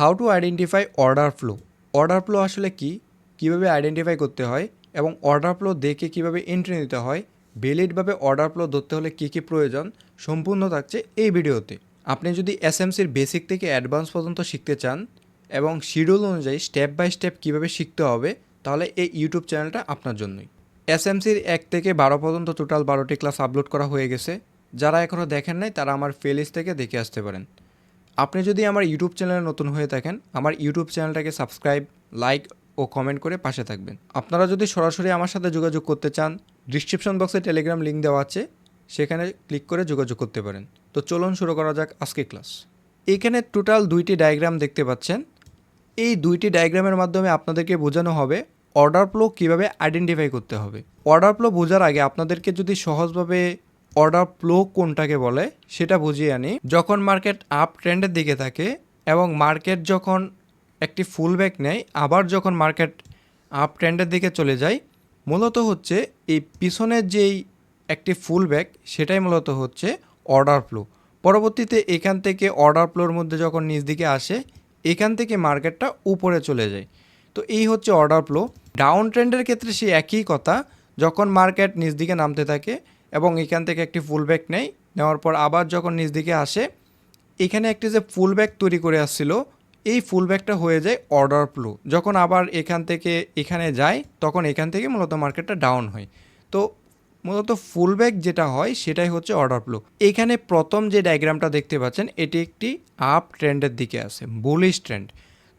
How to identify order flow order flow আসলে কি? কীভাবে আইডেন্টিফাই করতে হয়? এবং অর্ডার ফ্লো দেখে কীভাবে এন্ট্রি নিতে হয়? ভ্যালিডভাবে অর্ডার ফ্লো ধরতে হলে কী কী প্রয়োজন? সম্পূর্ণ থাকছে এই ভিডিওতে। আপনি যদি এসএমসির বেসিক থেকে অ্যাডভান্স পর্যন্ত শিখতে চান এবং শিডিউল অনুযায়ী স্টেপ বাই স্টেপ কীভাবে শিখতে হবে, তাহলে এই ইউটিউব চ্যানেলটা আপনার জন্যই। এসএমসির এক থেকে বারো পর্যন্ত টোটাল বারোটি ক্লাস আপলোড করা হয়ে গেছে। যারা এখনও দেখেন নাই, তারা আমার প্লেলিস্ট থেকে দেখে আসতে পারেন। আপনি যদি আমার ইউটিউব চ্যানেলে নতুন হয়ে থাকেন, আমার ইউটিউব চ্যানেলটাকে সাবস্ক্রাইব, লাইক ও কমেন্ট করে পাশে থাকবেন। আপনারা যদি সরাসরি আমার সাথে যোগাযোগ করতে চান, ডিসক্রিপশন বক্সে টেলিগ্রাম লিঙ্ক দেওয়া আছে, সেখানে ক্লিক করে যোগাযোগ করতে পারেন। তো চলুন শুরু করা যাক আজকে ক্লাস। এখানে টোটাল দুইটি ডায়াগ্রাম দেখতে পাচ্ছেন। এই দুইটি ডায়াগ্রামের মাধ্যমে আপনাদেরকে বোঝানো হবে অর্ডার ফ্লো কীভাবে আইডেন্টিফাই করতে হবে। অর্ডার ফ্লো বোঝার আগে আপনাদেরকে যদি সহজভাবে অর্ডার ফ্লো কোনটাকে বলে, সেটা বুঝিয়ে আনি। যখন মার্কেট আপ ট্রেন্ডের দিকে থাকে এবং মার্কেট যখন একটি ফুল ব্যাক নেয়, আবার যখন মার্কেট আপ ট্রেন্ডের দিকে চলে যায়, মূলত হচ্ছে এই পিছনের যেই একটি ফুল ব্যাক সেটাই মূলত হচ্ছে অর্ডার ফ্লো পরবর্তীতে এখান থেকে অর্ডার ফ্লোর মধ্যে যখন নিচ দিকে আসে, এখান থেকে মার্কেটটা উপরে চলে যায়। তো এই হচ্ছে অর্ডার ফ্লো ডাউন ট্রেন্ডের ক্ষেত্রে সেই একই কথা, যখন মার্কেট নিচ দিকে নামতে থাকে এবং এখান থেকে একটি ফুল ব্যাক নেয় নেওয়ার পর আবার যখন নিচ দিকে আসে, এখানে একটি যে ফুল ব্যাক তৈরি করে আসছিল, এই ফুল ব্যাকটা হয়ে যায় অর্ডার ফ্লো যখন আবার এখান থেকে এখানে যায়, তখন এখান থেকে মূলত মার্কেটটা ডাউন হয়। তো মূলত ফুল ব্যাক যেটা হয়, সেটাই হচ্ছে অর্ডার ফ্লো এখানে প্রথম যে ডায়াগ্রামটা দেখতে পাচ্ছেন, এটি একটি আপ ট্রেন্ডের দিকে আছে বুলিশ ট্রেন্ড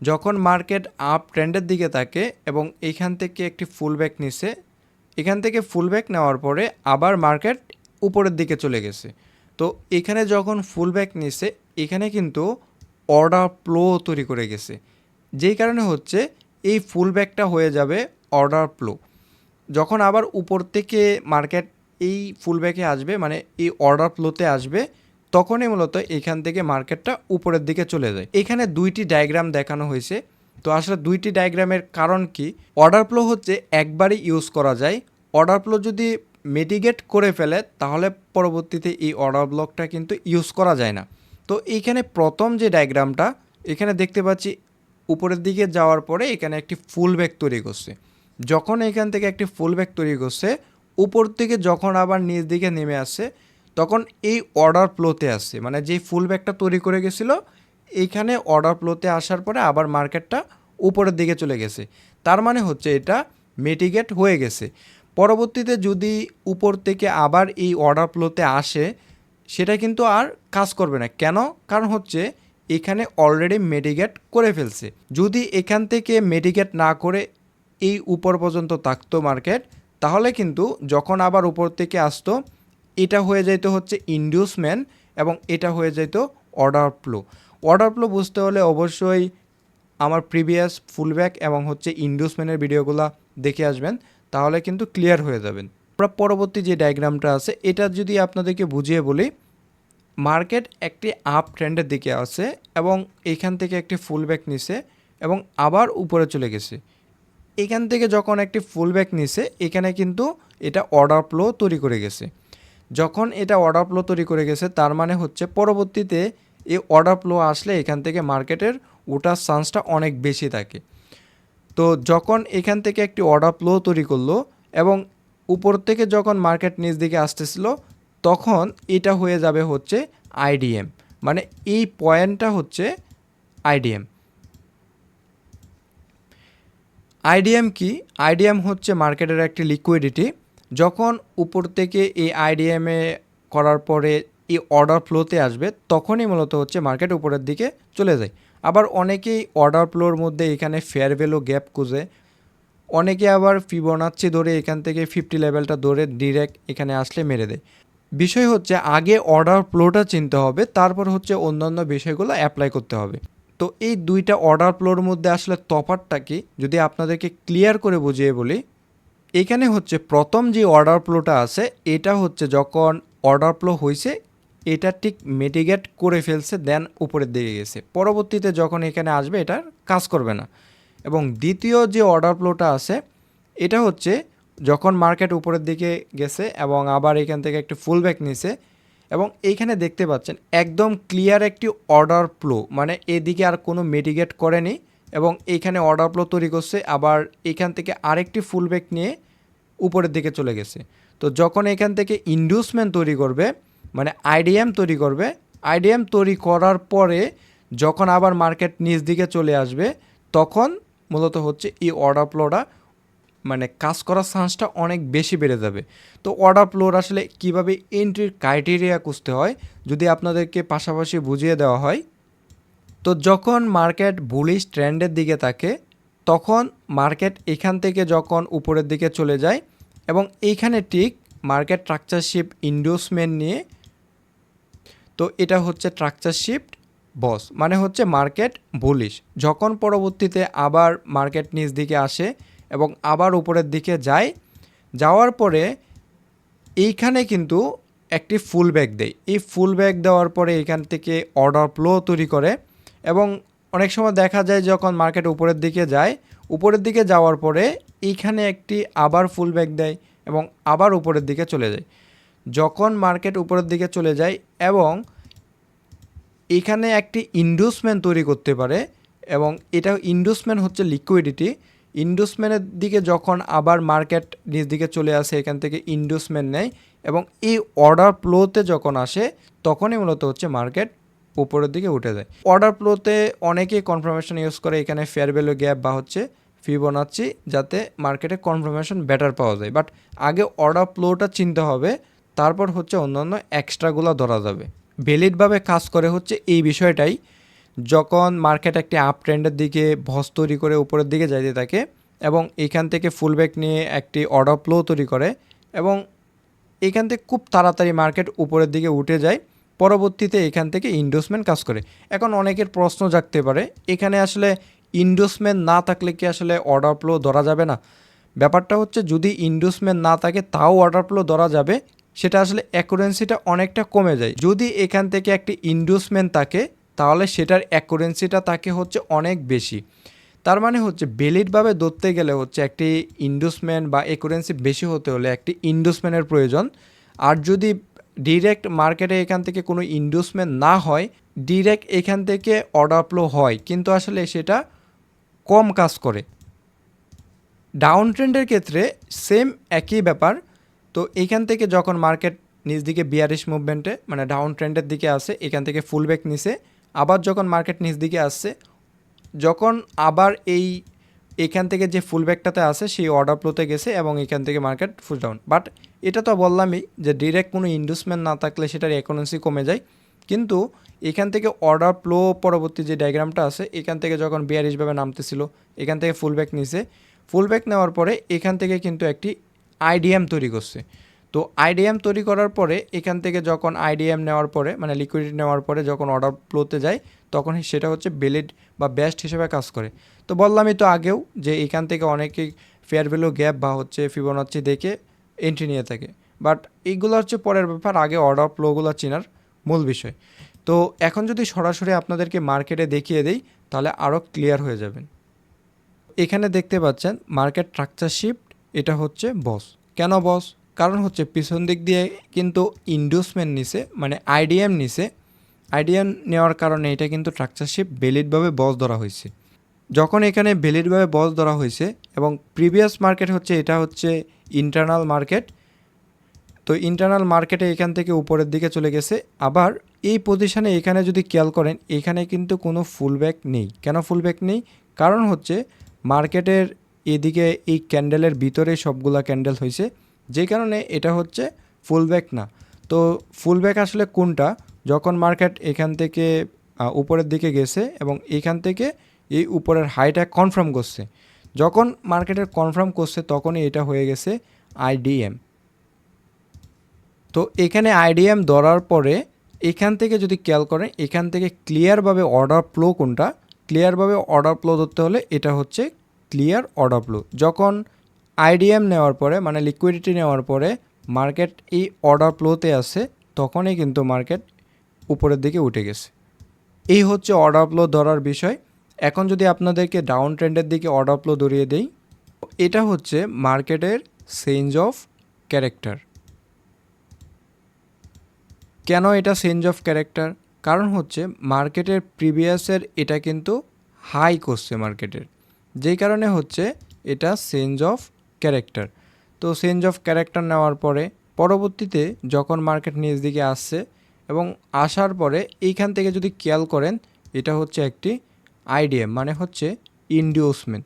যখন মার্কেট আপ ট্রেন্ডের দিকে থাকে এবং এখান থেকে একটি ফুল ব্যাক নিছে এখান থেকে ফুল ব্যাক নেওয়ার পরে আবার মার্কেট উপরের দিকে চলে গেছে। তো এখানে যখন ফুল ব্যাক নিছে, এখানে কিন্তু অর্ডার ফ্লো তৈরি করে গেছে। যেই কারণে হচ্ছে এই ফুল ব্যাকটা হয়ে যাবে অর্ডার ফ্লো যখন আবার উপর থেকে মার্কেট এই ফুল ব্যাকে আসবে মানে এই অর্ডার ফ্লোতে আসবে, তখনই মূলত এখান থেকে মার্কেটটা উপরের দিকে চলে যায়। এখানে দুইটি ডায়াগ্রাম দেখানো হয়েছে। তো আসলে দুইটি ডায়াগ্রামের কারণ কি? অর্ডার ফ্লো হচ্ছে একবারই ইউজ করা যায়। অর্ডার ফ্লো যদি মেডিগেট করে ফেলে, তাহলে পরবর্তীতে এই অর্ডার ব্লকটা কিন্তু ইউজ করা যায় না। তো এইখানে প্রথম যে ডায়াগ্রামটা এখানে দেখতে পাচ্ছি উপরের দিকে যাওয়ার পরে এখানে একটি ফুল ব্যাগ তৈরি করছে। যখন এখান থেকে একটি ফুল ব্যাগ তৈরি করছে, উপর থেকে যখন আবার নিচ দিকে নেমে আসে তখন এই অর্ডার ফ্লোতে আসছে। মানে যেই ফুল ব্যাগটা তৈরি করে গেছিল এইখানে অর্ডার ফ্লোতে আসার পরে আবার মার্কেটটা উপরের দিকে চলে গেছে। তার মানে হচ্ছে এটা মেটিগেট হয়ে গেছে। পরবর্তীতে যদি উপর থেকে আবার এই অর্ডার ফ্লোতে আসে, সেটা কিন্তু আর কাজ করবে না। কেন? কারণ হচ্ছে এখানে অলরেডি মেডিগেট করে ফেলছে। যদি এখান থেকে মেডিগেট না করে এই উপর পর্যন্ত থাকতো মার্কেট তাহলে কিন্তু যখন আবার উপর থেকে আসতো, এটা হয়ে যেত হচ্ছে ইন্ডিউসমেন্ট এবং এটা হয়ে যেত অর্ডার ফ্লো অর্ডার ফ্লো বুঝতে হলে অবশ্যই আমার প্রিভিয়াস ফুলব্যাক এবং হচ্ছে ইন্ডিউসমেন্টের ভিডিওগুলো দেখে আসবেন, তাহলে কিন্তু ক্লিয়ার হয়ে যাবেন। আমরা পরবর্তী যে ডায়াগ্রামটা আছে, এটা যদি আপনাদেরকে বুঝিয়ে বলি, মার্কেট একটি আপ ট্রেন্ডের দিকে আছে এবং এখান থেকে একটি ফুল ব্যাক নিছে এবং আবার উপরে চলে গেছে। এখান থেকে যখন একটি ফুল ব্যাক নিছে, এখানে কিন্তু এটা অর্ডার ফ্লো তৈরি করে গেছে। যখন এটা অর্ডার ফ্লো তৈরি করে গেছে, তার মানে হচ্ছে পরবর্তীতে এই অর্ডার ফ্লো আসলে এখান থেকে মার্কেটের ওঠার চান্সটা অনেক বেশি থাকে। তো যখন এখান থেকে একটি অর্ডার ফ্লো তৈরি করল এবং উপর থেকে যখন মার্কেট নিচ দিকে আসতেছিল, তখন এটা হয়ে যাবে হচ্ছে আইডিএম মানে এই পয়েন্টটা হচ্ছে আইডিএম আইডিএম কি? আইডিএম হচ্ছে মার্কেটের একটি লিকুইডিটি যখন উপর থেকে এই আইডিএমে করার পরে এই অর্ডার ফ্লোতে আসবে, তখনই মূলত হচ্ছে মার্কেট উপরের দিকে চলে যায়। আবার অনেকেই অর্ডার ফ্লোর মধ্যে এখানে ফেয়ার ভ্যালু গ্যাপ খুঁজে। অনেকে আবার ফিবোনাচ্ছি ধরে এখান থেকে ফিফটি লেভেলটা ধরে ডিরেক্ট এখানে আসলে মেরে দেয়। বিষয় হচ্ছে আগে অর্ডার ফ্লোটা চিনতে হবে, তারপর হচ্ছে অন্যান্য বিষয়গুলো অ্যাপ্লাই করতে হবে। তো এই দুইটা অর্ডার ফ্লোর মধ্যে আসলে তফাৎটা কি? যদি আপনাদেরকে ক্লিয়ার করে বুঝিয়ে বলি, এখানে হচ্ছে প্রথম যে অর্ডার ফ্লোটা আছে, এটা হচ্ছে যখন অর্ডার ফ্লো হয়েছে এটা ঠিক মেটিগেট করে ফেলছে দেন উপরের দিকে গেছে। পরবর্তীতে যখন এখানে আসবে এটার কাজ করবে না। এবং দ্বিতীয় যে অর্ডার ফ্লোটা আছে, এটা হচ্ছে যখন মার্কেট উপরের দিকে গেছে এবং আবার এখান থেকে একটু ফুল ব্যাক নিছে, এবং এইখানে দেখতে পাচ্ছেন একদম ক্লিয়ার একটি অর্ডার ফ্লো মানে এদিকে আর কোনো মেডিকেট করেনি এবং এইখানে অর্ডার ফ্লো তৈরি করছে, আবার এখান থেকে আরেকটি ফুল ব্যাক নিয়ে উপরের দিকে চলে গেছে। তো যখন এখান থেকে ইন্ডিউসমেন্ট তৈরি করবে মানে আইডিএম তৈরি করবে। আইডিএম তৈরি করার পরে যখন আবার মার্কেট নিচ দিকে চলে আসবে, তখন মূলত হচ্ছে এই অর্ডার ফ্লোটা মানে কাজ করার চান্সটা অনেক বেশি বেড়ে যাবে। তো অর্ডার ফ্লোর আসলে কীভাবে এন্ট্রির ক্রাইটেরিয়া খুঁজতে হয়, যদি আপনাদেরকে পাশাপাশি বুঝিয়ে দেওয়া হয়, তো যখন মার্কেট বুলিশ ট্রেন্ডের দিকে থাকে, তখন মার্কেট এখান থেকে যখন উপরের দিকে চলে যায় এবং এইখানে ঠিক মার্কেট ট্রাকচারশিপ ইন্ডোসমেন্ট নিয়ে তো এটা হচ্ছে ট্রাকচার শিফট বস মানে হচ্ছে মার্কেট বুলিশ যখন পরবর্তীতে আবার মার্কেট নিচ দিকে আসে এবং আবার উপরের দিকে যায়, যাওয়ার পরে এইখানে কিন্তু একটি ফুল ব্যাগ দেয়। এই ফুল ব্যাগ দেওয়ার পরে এখান থেকে অর্ডার ফ্লো তৈরি করে এবং অনেক সময় দেখা যায় যখন মার্কেট উপরের দিকে যায়, উপরের দিকে যাওয়ার পরে এইখানে একটি আবার ফুল ব্যাগ দেয় এবং আবার উপরের দিকে চলে যায়। যখন মার্কেট উপরের দিকে চলে যায় এবং এখানে একটি ইন্ডুসমেন্ট তৈরি করতে পারে এবং এটা ইন্ডুসমেন্ট হচ্ছে লিকুইডিটি ইন্ডুসমেন্টের দিকে যখন আবার মার্কেট নিজ দিকে চলে আসে, এখান থেকে ইন্ডুসমেন্ট নেয় এবং এই অর্ডার ফ্লোতে যখন আসে, তখনই মূলত হচ্ছে মার্কেট উপরের দিকে উঠে যায়। অর্ডার ফ্লোতে অনেকেই কনফার্মেশন ইউজ করে, এখানে ফেয়ার ভ্যালু গ্যাপ বা হচ্ছে ফিবোনাচ্ছি যাতে মার্কেটে কনফার্মেশন বেটার পাওয়া যায়। বাট আগে অর্ডার ফ্লোটা চিনতে হবে তারপর হচ্ছে অন্যান্য এক্সট্রাগুলো ধরা যাবে। ভ্যালিডভাবে কাজ করে হচ্ছে এই বিষয়টাই, যখন মার্কেট একটি আপ ট্রেন্ডের দিকে ভস তৈরি করে উপরের দিকে যাইতে থাকে এবং এখান থেকে ফুলব্যাক নিয়ে একটি অর্ডার ফ্লো তৈরি করে এবং এখান থেকে খুব তাড়াতাড়ি মার্কেট উপরের দিকে উঠে যায়, পরবর্তীতে এখান থেকে ইন্ডোসমেন্ট কাজ করে। এখন অনেকের প্রশ্ন জাগতে পারে, এখানে আসলে ইন্ডোসমেন্ট না থাকলে কি আসলে অর্ডার ফ্লো ধরা যাবে না? ব্যাপারটা হচ্ছে যদি ইন্ডোসমেন্ট না থাকে, তাও অর্ডার ফ্লো ধরা যাবে সেটা আসলে অ্যাকুরেন্সিটা অনেকটা কমে যায়। যদি এখান থেকে একটি ইন্ডোসমেন্ট থাকে, তাহলে সেটার অ্যাকুরেন্সিটা তাকে হচ্ছে অনেক বেশি। তার মানে হচ্ছে বেলিডভাবে ধরতে গেলে হচ্ছে একটি ইন্ডোসমেন্ট বা একুরেন্সি বেশি হতে হলে একটি ইন্ডোসমেন্টের প্রয়োজন। আর যদি ডিরেক্ট মার্কেটে এখান থেকে কোনো ইন্ডোসমেন্ট না হয়, ডিরেক্ট এখান থেকে অর্ডার ফ্লো হয়, কিন্তু আসলে সেটা কম কাজ করে। ডাউন ট্রেন্ডের ক্ষেত্রে সেম একই ব্যাপার। তো এইখান থেকে যখন মার্কেট নিচ দিকে বিয়ারিশ মুভমেন্টে মানে ডাউন ট্রেন্ডের দিকে আসে, এখান থেকে ফুল ব্যাক নিছে, আবার যখন মার্কেট নিচ দিকে আসছে, যখন আবার এই এখান থেকে যে ফুল ব্যাকটাতে আসে, সেই অর্ডার ফ্লোতে গেছে এবং এখান থেকে মার্কেট ফুল ডাউন বাট এটা তো বললামই যে ডিরেক্ট কোনো ইনভেস্টমেন্ট না থাকলে সেটার ইকোনমি কমে যায়। কিন্তু এখান থেকে অর্ডার ফ্লো পরবর্তী যে ডায়াগ্রামটা আছে, এখান থেকে যখন বিয়ারিশভাবে নামতেছিল, এখান থেকে ফুল ব্যাক নিছে ফুল ব্যাক নেওয়ার পরে এখান থেকে কিন্তু একটি আইডিএম তৈরি করছে। তো আইডিএম তৈরি করার পরে এখান থেকে যখন আইডিএম নেওয়ার পরে মানে লিকুইডিটি নেওয়ার পরে যখন অর্ডার ফ্লোতে যায়, তখন সেটা হচ্ছে বেলিড বা বেস্ট হিসেবে কাজ করে। তো বললামই তো আগেও যে এখান থেকে অনেকেই ফেয়ার ভ্যালু গ্যাপ বা হচ্ছে ফিবোনাচ্ছি দেখে এন্ট্রি নিয়ে থাকে। বাট এইগুলো হচ্ছে পরের ব্যাপার, আগে অর্ডার ফ্লোগুলো চেনার মূল বিষয়। তো এখন যদি সরাসরি আপনাদেরকে মার্কেটে দেখিয়ে দেই, তাহলে আরও ক্লিয়ার হয়ে যাবেন। এখানে দেখতে পাচ্ছেন মার্কেট স্ট্রাকচার শিফট এটা হচ্ছে বস। কেন বস? কারণ হচ্ছে পিছন দিক দিয়ে কিন্তু ইন্ডুসমেন্ট নিছে মানে আইডিএম নিছে। আইডিএম নেওয়ার কারণে এটা কিন্তু স্ট্রাকচারশিপ ভ্যালিডভাবে বস ধরা হয়েছে। যখন এখানে ভ্যালিডভাবে বস ধরা হয়েছে এবং প্রিভিয়াস মার্কেট হচ্ছে, এটা হচ্ছে ইন্টারনাল মার্কেট তো ইন্টারনাল মার্কেটে এখান থেকে উপরের দিকে চলে গেছে। আবার এই পজিশানে এখানে যদি খেয়াল করেন, এখানে কিন্তু কোনো ফুলব্যাক নেই। কেন ফুলব্যাক নেই? কারণ হচ্ছে মার্কেটের এদিকে এই ক্যান্ডেলের ভিতরে সবগুলা ক্যান্ডেল হয়েছে, যে কারণে এটা হচ্ছে ফুলব্যাক না। তো ফুলব্যাক আসলে কোনটা? যখন মার্কেট এখান থেকে উপরের দিকে গেছে এবং এখান থেকে এই উপরের হাইটা কনফার্ম করছে। যখন মার্কেটের কনফার্ম করছে তখনই এটা হয়ে গেছে আইডিএম তো এখানে আইডিএম ধরার পরে এখান থেকে যদি খেয়াল করেন, এখান থেকে ক্লিয়ারভাবে অর্ডার ফ্লো কোনটা? ক্লিয়ারভাবে অর্ডার ফ্লো ধরতে হলে এটা হচ্ছে ক্লিয়ার অর্ডার ফ্লো যখন আইডিএম নেওয়ার পরে মানে লিকুইডিটি নেওয়ার পরে মার্কেট এই অর্ডার ফ্লোতে আসে, তখনই কিন্তু মার্কেট উপরের দিকে উঠে গেছে। এই হচ্ছে অর্ডার ফ্লো ধরার বিষয়। এখন যদি আপনাদেরকে ডাউন ট্রেন্ডের দিকে অর্ডার ফ্লো ধরিয়ে দেই, এটা হচ্ছে মার্কেটের চেঞ্জ অফ ক্যারেক্টার কেন এটা চেঞ্জ অফ ক্যারেক্টার কারণ হচ্ছে মার্কেটের প্রিভিয়াসের এটা কিন্তু হাই করছে মার্কেটের যেই কারণে হচ্ছে এটা চেঞ্জ অফ ক্যারেক্টার তো চেঞ্জ অফ ক্যারেক্টার নেওয়ার পরে পরবর্তীতে যখন মার্কেট নিচ দিকে আসছে এবং আসার পরে এইখান থেকে যদি খেয়াল করেন, এটা হচ্ছে একটি আইডিএম মানে হচ্ছে ইন্ডিউসমেন্ট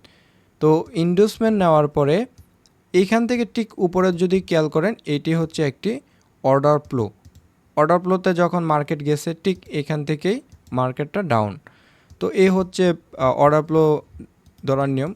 তো ইন্ডিউসমেন্ট নেওয়ার পরে এইখান থেকে ঠিক উপরের যদি খেয়াল করেন, এটি হচ্ছে একটি অর্ডার ফ্লো অর্ডার ফ্লোতে যখন মার্কেট গেছে, ঠিক এখান থেকেই মার্কেটটা ডাউন তো এই হচ্ছে অর্ডার ফ্লো ধরার নিয়ম